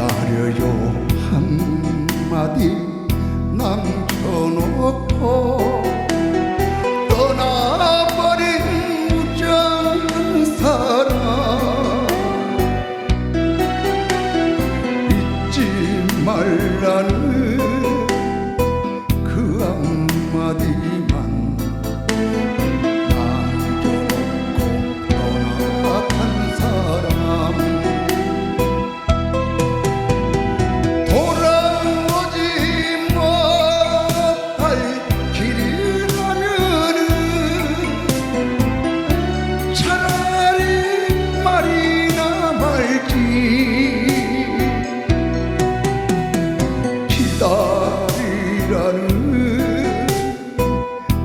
기다려요. 한마디 남겨놓고 떠나버린 무정한 사랑 잊지 말라는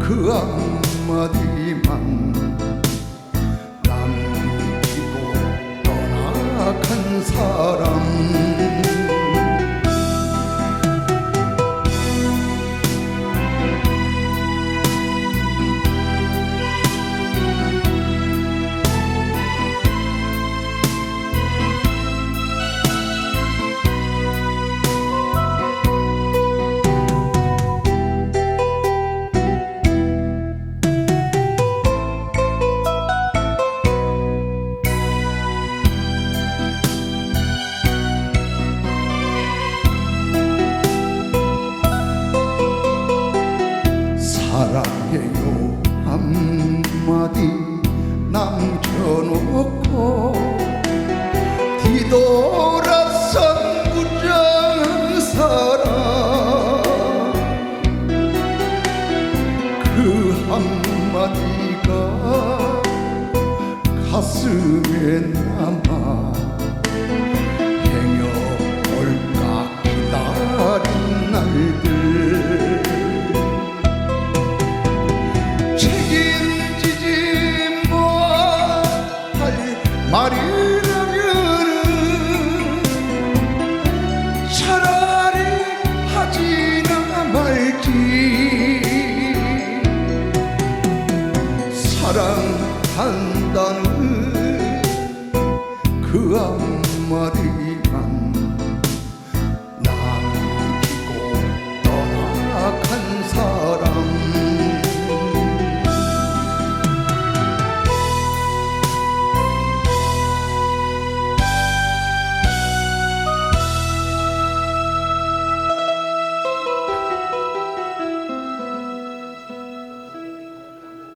그 한마디만 남기고 떠나간 사람 사랑해요. 한마디 남겨놓고 뒤돌아선 무정한 사람 그 한마디가 가슴에 남아 그 한마디만